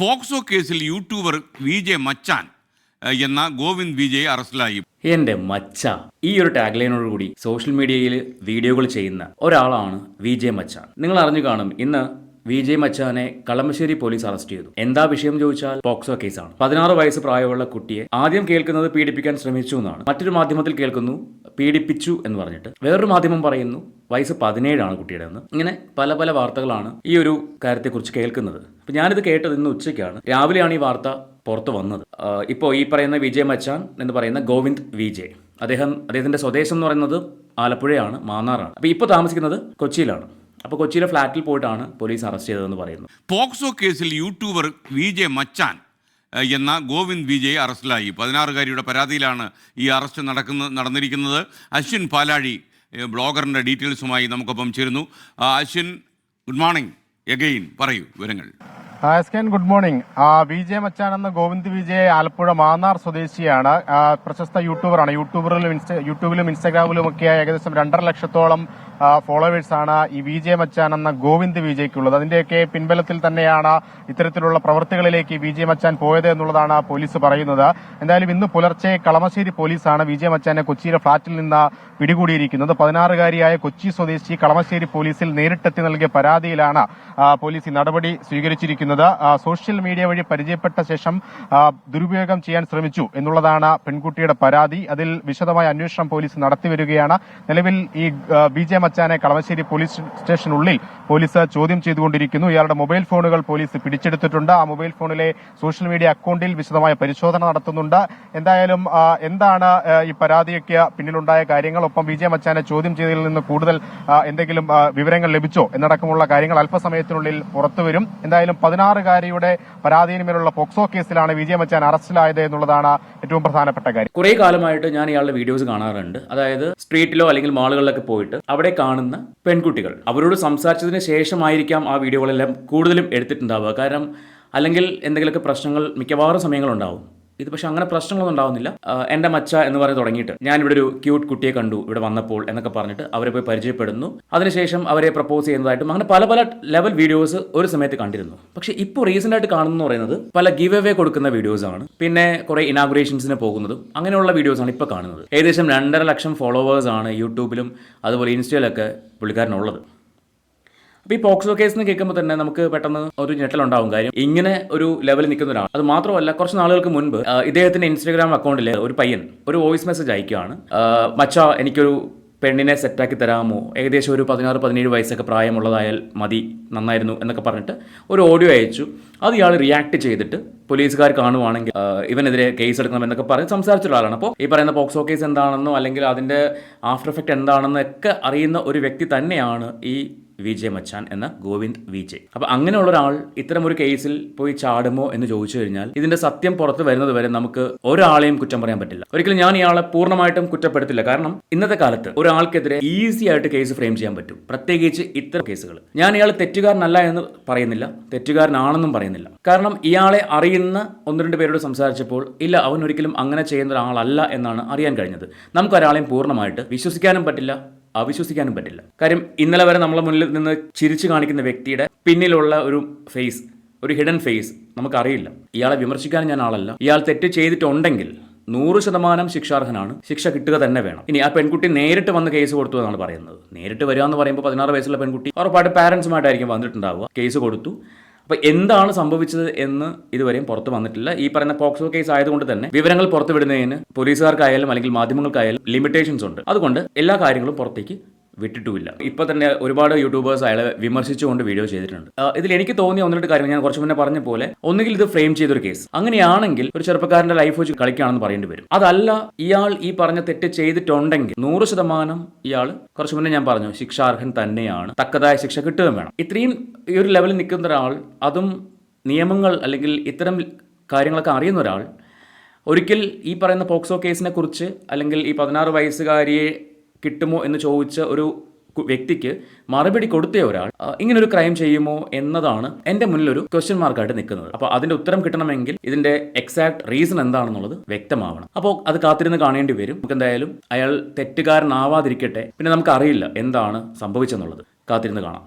POCSO കേസിൽ YouTuber V J Machan എന്ന ഗോവിന്ദ് വിജയ് അറസ്റ്റിലായി. എന്റെ മച്ച. ഈ ഒരു ടാഗ്ലൈനോട് കൂടി സോഷ്യൽ മീഡിയയിൽ വീഡിയോകൾ ചെയ്യുന്ന ഒരാളാണ് വി ജെ മച്ചാൻ. നിങ്ങൾ അറിഞ്ഞു കാണും ഇന്ന് വി ജെ മച്ചാനെ കളമശ്ശേരി പോലീസ് അറസ്റ്റ് ചെയ്തു. എന്താ വിഷയം ചോദിച്ചാൽ പോക്സോ കേസാണ്. പതിനാറ് വയസ്സ് പ്രായമുള്ള കുട്ടിയെ ആദ്യം കേൾക്കുന്നത് പീഡിപ്പിക്കാൻ ശ്രമിച്ചു എന്നാണ്. മറ്റൊരു മാധ്യമത്തിൽ കേൾക്കുന്നു പീഡിപ്പിച്ചു എന്ന് പറഞ്ഞിട്ട് വേറൊരു മാധ്യമം പറയുന്നു വയസ്സ് പതിനേഴാണ് കുട്ടിയുടെ എന്ന്. ഇങ്ങനെ പല പല വാർത്തകളാണ് ഈ ഒരു കാര്യത്തെക്കുറിച്ച് കേൾക്കുന്നത്. അപ്പം ഞാനിത് കേട്ടത് ഇന്ന് ഉച്ചയ്ക്കാണ്. രാവിലെയാണ് ഈ വാർത്ത പുറത്തു വന്നത്. ഇപ്പോൾ ഈ പറയുന്ന വിജയ് മച്ചാൻ എന്ന് പറയുന്ന ഗോവിന്ദ് വിജയ്. അദ്ദേഹം അദ്ദേഹത്തിന്റെ സ്വദേശം എന്ന് പറയുന്നത് ആലപ്പുഴയാണ് മാന്നാറാണ്. അപ്പോൾ ഇപ്പോൾ താമസിക്കുന്നത് കൊച്ചിയിലാണ്. അപ്പോൾ കൊച്ചിയിലെ ഫ്ലാറ്റിൽ പോയിട്ടാണ് പോലീസ് അറസ്റ്റ് ചെയ്തതെന്ന് പറയുന്നു. പോക്സോ കേസിൽ യൂട്യൂബർ വി ജെ മച്ചാൻ എന്ന ഗോവിന്ദ് വിജയ് അറസ്റ്റിലായി. പതിനാറുകാരിയുടെ പരാതിയിലാണ് ഈ അറസ്റ്റ് നടക്കുന്ന നടന്നിരിക്കുന്നത്. അശ്വിൻ പാലാഴി ബ്ലോഗറിന്റെ ഡീറ്റെയിൽസുമായി നമുക്കൊപ്പം ചേരുന്നു. Ashwin good morning. എഗെയിൻ പറയൂ വിവരങ്ങൾ. ആ, എസ് കെ ഗുഡ് മോർണിംഗ്. ആ, വി ജെ മച്ചാൻ എന്ന ഗോവിന്ദ് വിജയ് ആലപ്പുഴ മാന്നാർ സ്വദേശിയാണ്. പ്രശസ്ത യൂട്യൂബറാണ്. യൂട്യൂബറിലും യൂട്യൂബിലും ഇൻസ്റ്റാഗ്രാമിലും ഒക്കെ ഏകദേശം രണ്ടര ലക്ഷത്തോളം ഫോളോവേഴ്സാണ് ഈ വി ജെ മച്ചാൻ എന്ന ഗോവിന്ദ് വിജയ്ക്കുള്ളത്. അതിന്റെയൊക്കെ പിൻബലത്തിൽ തന്നെയാണ് ഇത്തരത്തിലുള്ള പ്രവൃത്തികളിലേക്ക് ജെ മച്ചാൻ പോയത് എന്നുള്ളതാണ് പോലീസ് പറയുന്നത്. എന്തായാലും ഇന്ന് പുലർച്ചെ കളമശ്ശേരി പോലീസാണ് വി ജെ മച്ചാനെ കൊച്ചിയിലെ ഫ്ളാറ്റിൽ നിന്ന് പിടികൂടിയിരിക്കുന്നത്. പതിനാറുകാരിയായ കൊച്ചി സ്വദേശി കളമശ്ശേരി പോലീസിൽ നേരിട്ടെത്തി നൽകിയ പരാതിയിലാണ് പോലീസ് ഈ നടപടി സ്വീകരിച്ചിരിക്കുന്നത്. സോഷ്യൽ മീഡിയ വഴി പരിചയപ്പെട്ട ശേഷം ദുരുപയോഗം ചെയ്യാൻ ശ്രമിച്ചു എന്നുള്ളതാണ് പെൺകുട്ടിയുടെ പരാതി. അതിൽ വിശദമായ അന്വേഷണം പോലീസ് നടത്തിവരികയാണ് നിലവിൽ ഈ ബി ജെ മച്ചാനെ കളമശ്ശേരി പോലീസ് സ്റ്റേഷനുള്ളിൽ പോലീസ് ചോദ്യം ചെയ്തുകൊണ്ടിരിക്കുന്നു. ഇയാളുടെ മൊബൈൽ ഫോണുകൾ പോലീസ് പിടിച്ചെടുത്തിട്ടുണ്ട്. ആ മൊബൈൽ ഫോണിലെ സോഷ്യൽ മീഡിയ അക്കൗണ്ടിൽ വിശദമായ പരിശോധന നടത്തുന്നുണ്ട്. എന്തായാലും എന്താണ് ഈ പരാതിയൊക്കെ പിന്നിലുണ്ടായ കാര്യങ്ങൾ ഒപ്പം വി ജെ മച്ചാനെ ചോദ്യം ചെയ്തതിൽ നിന്ന് കൂടുതൽ എന്തെങ്കിലും വിവരങ്ങൾ ലഭിച്ചോ എന്നടക്കമുള്ള കാര്യങ്ങൾ അല്പസമയത്തിനുള്ളിൽ പുറത്തുവരും എന്തായാലും പതിനാറുകാരിയുടെ പരാതിയിന്മേലുള്ള പോക്സോ കേസിലാണ് വി ജെ മച്ചാൻ അറസ്റ്റിലായത് എന്നുള്ളതാണ് ഏറ്റവും പ്രധാനപ്പെട്ട കാര്യം. കുറെ കാലമായിട്ട് ഞാൻ ഇയാളുടെ വീഡിയോസ് കാണാറുണ്ട്. അതായത് സ്ട്രീറ്റിലോ അല്ലെങ്കിൽ മാളുകളിലൊക്കെ പോയിട്ട് അവിടെ കാണുന്ന പെൺകുട്ടികൾ. അവരോട് സംസാരിച്ചതിന് ശേഷമായിരിക്കാം ആ വീഡിയോകളെല്ലാം കൂടുതലും എടുത്തിട്ടുണ്ടാവുക. കാരണം അല്ലെങ്കിൽ എന്തെങ്കിലുമൊക്കെ പ്രശ്നങ്ങൾ മിക്കവാറും സമയങ്ങളുണ്ടാവും. ഇത് പക്ഷെ അങ്ങനെ പ്രശ്നങ്ങളൊന്നും ഉണ്ടാവുന്നില്ല. എന്റെ മച്ച എന്ന് പറഞ്ഞ് തുടങ്ങിയിട്ട് ഇവിടെ ഒരു ക്യൂട്ട് കുട്ടിയെ കണ്ടു ഇവിടെ വന്നപ്പോൾ എന്നൊക്കെ പറഞ്ഞിട്ട് അവരെ പോയി പരിചയപ്പെടുന്നു. അതിനുശേഷം അവരെ പ്രപ്പോസ് ചെയ്യുന്നതായിട്ടും അങ്ങനെ പല പല ലെവൽ വീഡിയോസ് ഒരു സമയത്ത് കണ്ടിരുന്നു. പക്ഷെ ഇപ്പോൾ റീസെന്റ് ആയിട്ട് കാണുന്നു പറയുന്നത് പല ഗിവ് അവേ കൊടുക്കുന്ന വീഡിയോസ് ആണ്. പിന്നെ കുറെ ഇനാഗുറേഷൻസിന് പോകുന്നതും അങ്ങനെയുള്ള വീഡിയോസ് ആണ് ഇപ്പോൾ കാണുന്നത്. ഏകദേശം രണ്ടര ലക്ഷം ഫോളോവേഴ്സ് ആണ് യൂട്യൂബിലും അതുപോലെ ഇൻസ്റ്റയിലൊക്കെ പുള്ളിക്കാരനുള്ളത്. അപ്പോൾ ഈ പോക്സോ കേസ് എന്ന് കേൾക്കുമ്പോൾ തന്നെ നമുക്ക് പെട്ടെന്ന് ഒരു ഞെട്ടലുണ്ടാവും കാര്യം. ഇങ്ങനെ ഒരു ലെവൽ നിൽക്കുന്ന ഒരാൾ. അത് മാത്രമല്ല കുറച്ച് നാളുകൾക്ക് മുൻപ് ഇദ്ദേഹത്തിന്റെ ഇൻസ്റ്റാഗ്രാം അക്കൗണ്ടിൽ ഒരു പയ്യൻ ഒരു വോയിസ് മെസ്സേജ് അയക്കുകയാണ്. മച്ചാ എനിക്കൊരു പെണ്ണിനെ സെറ്റാക്കി തരാമോ? ഏകദേശം ഒരു പതിനാറ് പതിനേഴ് വയസ്സൊക്കെ പ്രായമുള്ളതായാൽ മതി നന്നായിരുന്നു എന്നൊക്കെ പറഞ്ഞിട്ട് ഒരു ഓഡിയോ അയച്ചു. അത് ഇയാൾ റിയാക്ട് ചെയ്തിട്ട് പോലീസുകാർ കാണുവാണെങ്കിൽ ഇവനെതിരെ കേസ് എടുക്കണം എന്നൊക്കെ പറഞ്ഞ് സംസാരിച്ച ഒരാളാണ് അപ്പോൾ ഈ പറയുന്ന പോക്സോ കേസ് എന്താണെന്നോ അല്ലെങ്കിൽ അതിന്റെ ആഫ്റ്റർ എഫക്റ്റ് എന്താണെന്നൊക്കെ അറിയുന്ന ഒരു വ്യക്തി തന്നെയാണ് ഈ വിജയ് മച്ചാൻ എന്ന ഗോവിന്ദ് വിജയ്. അപ്പൊ അങ്ങനെയുള്ള ഒരാൾ ഇത്തരം ഒരു കേസിൽ പോയി ചാടുമോ എന്ന് ചോദിച്ചു കഴിഞ്ഞാൽ ഇതിന്റെ സത്യം പുറത്തു വരുന്നത് വരെ നമുക്ക് ഒരാളെയും കുറ്റം പറയാൻ പറ്റില്ല. ഒരിക്കലും ഞാൻ ഇയാളെ പൂർണമായിട്ടും കുറ്റപ്പെടുത്തില്ല. കാരണം ഇന്നത്തെ കാലത്ത് ഒരാൾക്കെതിരെ ഈസി ആയിട്ട് കേസ് ഫ്രെയിം ചെയ്യാൻ പറ്റും. പ്രത്യേകിച്ച് ഇത്തരം കേസുകൾ. ഞാൻ ഇയാൾ തെറ്റുകാരനല്ല എന്ന് പറയുന്നില്ല. തെറ്റുകാരനാണെന്നും പറയുന്നില്ല. കാരണം ഇയാളെ അറിയുന്ന ഒന്ന് രണ്ട് പേരോട് സംസാരിച്ചപ്പോൾ ഇല്ല അവൻ ഒരിക്കലും അങ്ങനെ ചെയ്യുന്ന ഒരാളല്ല എന്നാണ് അറിയാൻ കഴിഞ്ഞത്. നമുക്ക് ഒരാളെയും പൂർണമായിട്ട് വിശ്വസിക്കാനും പറ്റില്ല. അവിശ്വസിക്കാനും പറ്റില്ല. കാര്യം ഇന്നലെ വരെ നമ്മളെ മുന്നിൽ നിന്ന് ചിരിച്ചു കാണിക്കുന്ന വ്യക്തിയുടെ പിന്നിലുള്ള ഒരു ഫേസ് ഒരു ഹിഡൻ ഫേസ് നമുക്കറിയില്ല. ഇയാളെ വിമർശിക്കാൻ ഞാൻ ആളല്ല. ഇയാൾ തെറ്റ് ചെയ്തിട്ടുണ്ടെങ്കിൽ നൂറ് ശതമാനം ശിക്ഷാർഹനാണ്. ശിക്ഷ കിട്ടുക തന്നെ വേണം. ഇനി ആ പെൺകുട്ടി നേരിട്ട് വന്ന് കേസ് കൊടുത്തു എന്നാണ് പറയുന്നത്. നേരിട്ട് വരിക എന്ന് പറയുമ്പോൾ പതിനാറ് വയസ്സുള്ള പെൺകുട്ടി ഉറപ്പായിട്ട് പാരൻസുമായിട്ടായിരിക്കും വന്നിട്ടുണ്ടാവുക. കേസ് കൊടുത്തു. അപ്പോൾ എന്താണ് സംഭവിച്ചത് എന്ന് ഇതുവരെയും പുറത്തു വന്നിട്ടില്ല. ഈ പറയുന്ന പോക്സോ കേസ് ആയതുകൊണ്ട് തന്നെ വിവരങ്ങൾ പുറത്തുവിടുന്നതിന് പോലീസുകാർക്കായാലും അല്ലെങ്കിൽ മാധ്യമങ്ങൾക്കായാലും ലിമിറ്റേഷൻസ് ഉണ്ട്. അതുകൊണ്ട് എല്ലാ കാര്യങ്ങളും പുറത്തേക്ക് വിട്ടിട്ടുമില്ല. ഇപ്പൊ തന്നെ ഒരുപാട് യൂട്യൂബേഴ്സ് അയാളെ വിമർശിച്ചുകൊണ്ട് വീഡിയോ ചെയ്തിട്ടുണ്ട്. ഇതിൽ എനിക്ക് തോന്നിയ ഒന്നിട്ട് കാര്യം ഞാൻ കുറച്ച് മുന്നേ പറഞ്ഞ പോലെ ഒന്നുകിൽ ഇത് ഫ്രെയിം ചെയ്തൊരു കേസ്. അങ്ങനെയാണെങ്കിൽ ഒരു ചെറുപ്പക്കാരന്റെ ലൈഫ് വെച്ച് കളിക്കുകയാണെന്ന് പറയേണ്ടി വരും. അതല്ല ഇയാൾ ഈ പറഞ്ഞ തെറ്റ് ചെയ്തിട്ടുണ്ടെങ്കിൽ നൂറ് ശതമാനം ഇയാൾ കുറച്ച് മുന്നേ ഞാൻ പറഞ്ഞു ശിക്ഷാർഹൻ തന്നെയാണ്. തക്കതായ ശിക്ഷ കിട്ടുകയും വേണം. ഇത്രയും ഈ ഒരു ലെവലിൽ നിൽക്കുന്ന ഒരാൾ അതും നിയമങ്ങൾ അല്ലെങ്കിൽ ഇത്തരം കാര്യങ്ങളൊക്കെ അറിയുന്ന ഒരാൾ ഒരിക്കൽ ഈ പറയുന്ന പോക്സോ കേസിനെ കുറിച്ച് അല്ലെങ്കിൽ ഈ പതിനാറ് വയസ്സുകാരിയെ കിട്ടുമോ എന്ന് ചോദിച്ച ഒരു വ്യക്തിക്ക് മറുപടി കൊടുത്തേ ഒരാൾ ഇങ്ങനൊരു ക്രൈം ചെയ്യുമോ എന്നതാണ് എന്റെ മുന്നിൽ ഒരു ക്വസ്റ്റ്യൻ മാർക്കായിട്ട് നിൽക്കുന്നത്. അപ്പോൾ അതിന്റെ ഉത്തരം കിട്ടണമെങ്കിൽ ഇതിന്റെ എക്സാക്ട് റീസൺ എന്താണെന്നുള്ളത് വ്യക്തമാവണം. അപ്പോൾ അത് കാത്തിരുന്ന് കാണേണ്ടി വരും. നമുക്ക് എന്തായാലും അയാൾ തെറ്റുകാരനാവാതിരിക്കട്ടെ. പിന്നെ നമുക്കറിയില്ല എന്താണ് സംഭവിച്ചെന്നുള്ളത്. കാത്തിരുന്ന് കാണാം.